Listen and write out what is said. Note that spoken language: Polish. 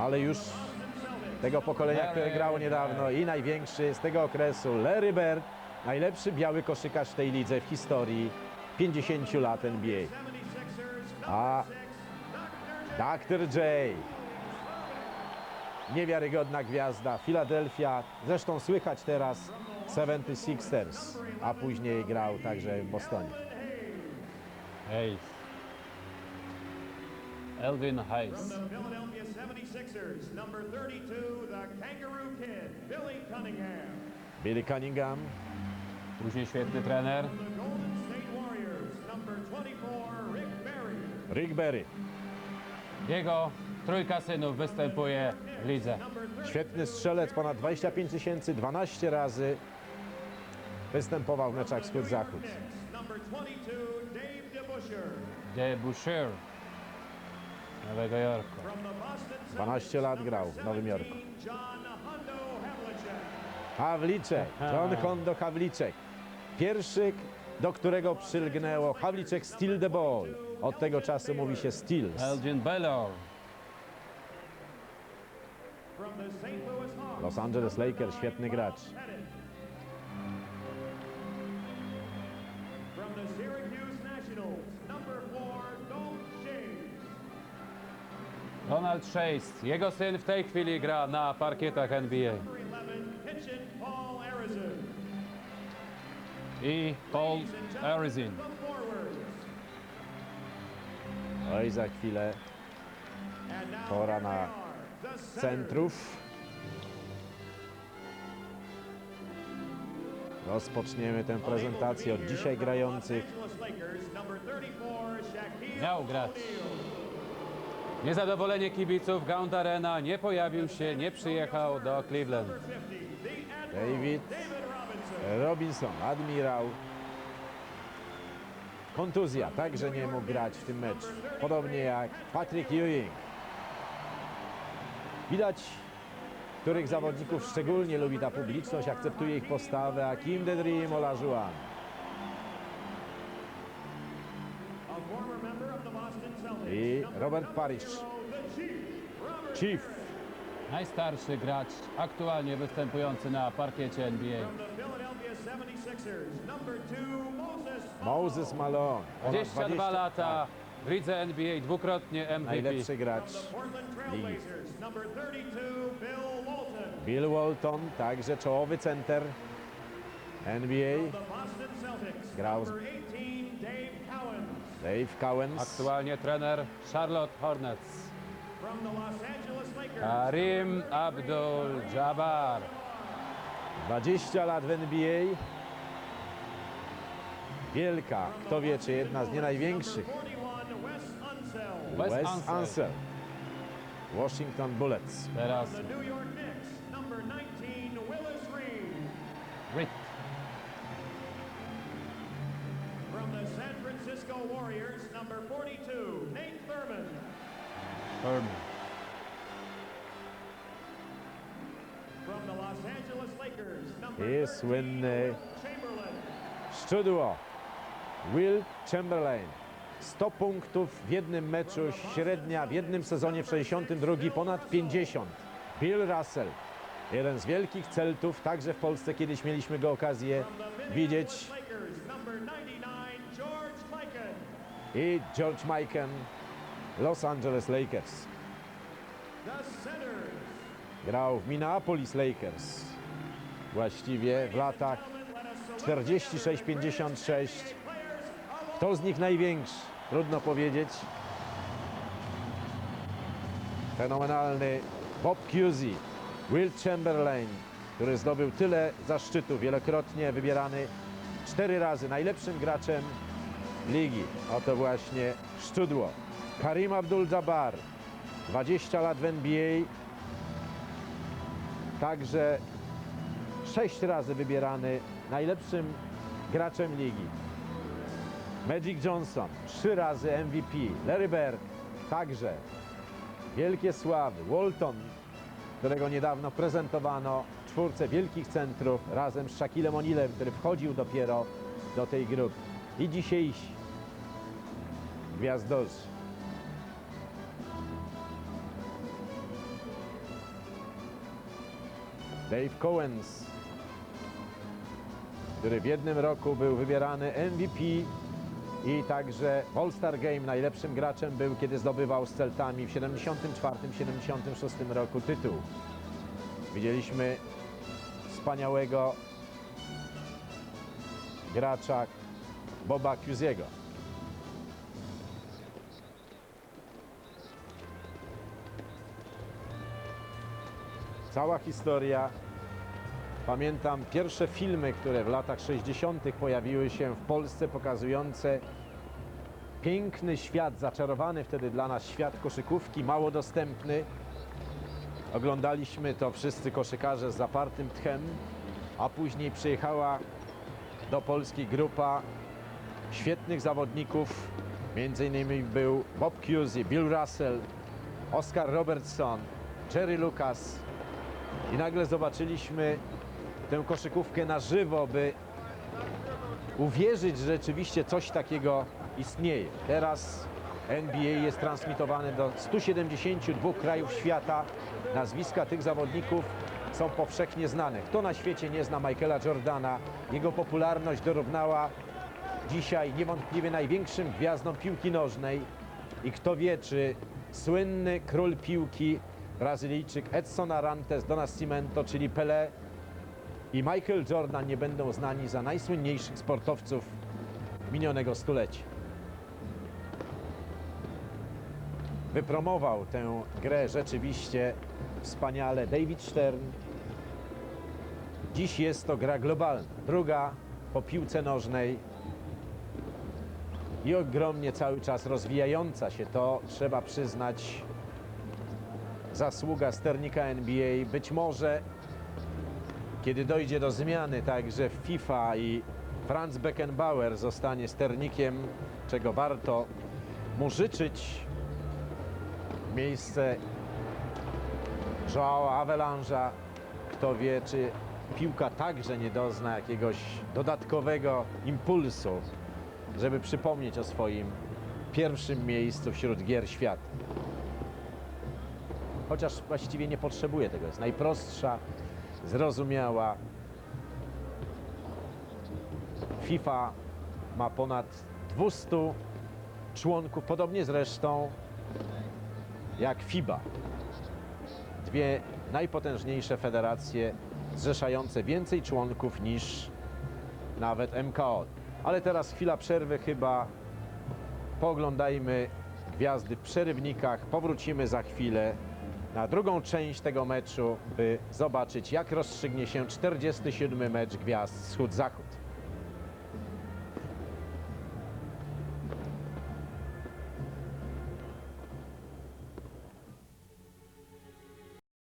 ale już tego pokolenia, które grało niedawno i największy z tego okresu, Larry Bird, najlepszy biały koszykarz w tej lidze w historii 50 lat NBA. A Dr. J. Niewiarygodna gwiazda, Philadelphia, zresztą słychać teraz 76ers, a później grał także w Bostonie. Hayes. Elvin Hayes. The Philadelphia 76ers, number 32, the Kangaroo Kid, Billy Cunningham. Billy Cunningham, Później świetny trener. The Golden State Warriors, number 24, Rick Barry. Rick Berry, Jego trójka synów występuje w lidze. świetny strzelec, ponad 25 tysięcy, 12 razy występował w meczach wschód-zachód. Number 22, Dave DeBuscher. De Boucher. Nowego Jorku. From the Boston 12 lat grał w Nowym Jorku. 17, John Hondo Havlicek. Pierwszy, do którego przylgnęło Havlicek Steal the Ball. Od tego czasu mówi się Steals. Elgin Hawks, Los Angeles Lakers, świetny gracz. Donald Chase. Jego syn w tej chwili gra na parkietach NBA. Number 11, Kitchen Paul Arizin. I Paul Arizin. Forwards. Oj, za chwilę Pora na centrów. Rozpoczniemy tę prezentację od dzisiaj grających. Miał grać. Niezadowolenie kibiców Gaunt Arena nie pojawił się, nie przyjechał do Cleveland. David Robinson, admirał. Kontuzja, także nie mógł grać w tym meczu. Podobnie jak Patrick Ewing. Widać, których zawodników szczególnie lubi ta publiczność, akceptuje ich postawę, a Kim The Dream Olajuwon. I Robert Parrish, Chief. Najstarszy gracz aktualnie występujący na parkiecie NBA. Moses Malone, ponad 22 20 lata w lidze NBA, dwukrotnie MVP. najlepszy gracz. Portland Trailblazers, number 32, Bill Walton. Bill Walton, także czołowy center NBA. Grał z- number 18, Dave Cowens, Aktualnie trener Charlotte Hornets. Karim Abdul-Jabbar. 20 lat w NBA. Wielka, kto wie, czy jedna z nie największych. 41, Wes. Ansel, Washington Bullets. Teraz The New York Knicks, number 19, Willis Reed. Francisco Warriors, number 42, Nate Thurman. Furman. From the Los Angeles Lakers, number 13, słynny szczudło Will Chamberlain. 100 punktów w jednym meczu, średnia w jednym sezonie w 62 ponad 50. Bill Russell, jeden z wielkich celtów, także w Polsce kiedyś mieliśmy go okazję widzieć. I George Mikan, Los Angeles Lakers. Grał w Minneapolis Lakers. Właściwie w latach gentlemen, let us salute 46-56. players of Kto z nich największy? Trudno powiedzieć. Fenomenalny Bob Cousy, Will Chamberlain, który zdobył tyle zaszczytów, wielokrotnie wybierany cztery razy najlepszym graczem ligi. Oto właśnie szczudło. Karim Abdul-Jabbar, 20 lat w NBA, także sześć razy wybierany najlepszym graczem ligi. Magic Johnson, trzy razy MVP. Larry Bird, także wielkie sławy. Walton, którego niedawno prezentowano w czwórce wielkich centrów razem z Shaquillem O'Nealem, który wchodził dopiero do tej grupy. I dzisiejsi gwiazdorzy. Dave Cowens, który w jednym roku był wybierany MVP i także w All-Star Game najlepszym graczem był, kiedy zdobywał z Celtami w 74-76 roku tytuł. Widzieliśmy wspaniałego gracza Boba Cusiego. Cała historia. Pamiętam pierwsze filmy, które w latach 60. pojawiły się w Polsce, pokazujące piękny świat, zaczarowany wtedy dla nas świat koszykówki, mało dostępny. Oglądaliśmy to wszyscy koszykarze z zapartym tchem, a później przyjechała do Polski grupa świetnych zawodników. Między innymi był Bob Cousy, Bill Russell, Oscar Robertson, Jerry Lucas. I nagle zobaczyliśmy tę koszykówkę na żywo, by uwierzyć, że rzeczywiście coś takiego istnieje. Teraz NBA jest transmitowany do 172 krajów świata. Nazwiska tych zawodników są powszechnie znane. Kto na świecie nie zna Michaela Jordana? Jego popularność dorównała dzisiaj niewątpliwie największym gwiazdom piłki nożnej. I kto wie, czy słynny król piłki, Brazylijczyk Edson Arantes do Nascimento, czyli Pelé i Michael Jordan nie będą znani za najsłynniejszych sportowców minionego stulecia. Wypromował tę grę rzeczywiście wspaniale David Stern. Dziś jest to gra globalna, druga po piłce nożnej i ogromnie cały czas rozwijająca się. To trzeba przyznać zasługa sternika NBA. Być może kiedy dojdzie do zmiany także w FIFA i Franz Beckenbauer zostanie sternikiem, czego warto mu życzyć, miejsce Joao Avelange'a. Kto wie, czy piłka także nie dozna jakiegoś dodatkowego impulsu, żeby przypomnieć o swoim pierwszym miejscu wśród gier świata. Chociaż właściwie nie potrzebuje tego. Jest najprostsza, zrozumiała. FIFA ma ponad 200 członków, podobnie zresztą jak FIBA. Dwie najpotężniejsze federacje zrzeszające więcej członków niż nawet MKO. Ale teraz chwila przerwy chyba. Pooglądajmy gwiazdy w przerywnikach. Powrócimy za chwilę na drugą część tego meczu, by zobaczyć jak rozstrzygnie się 47 mecz gwiazd Wschód-Zachód.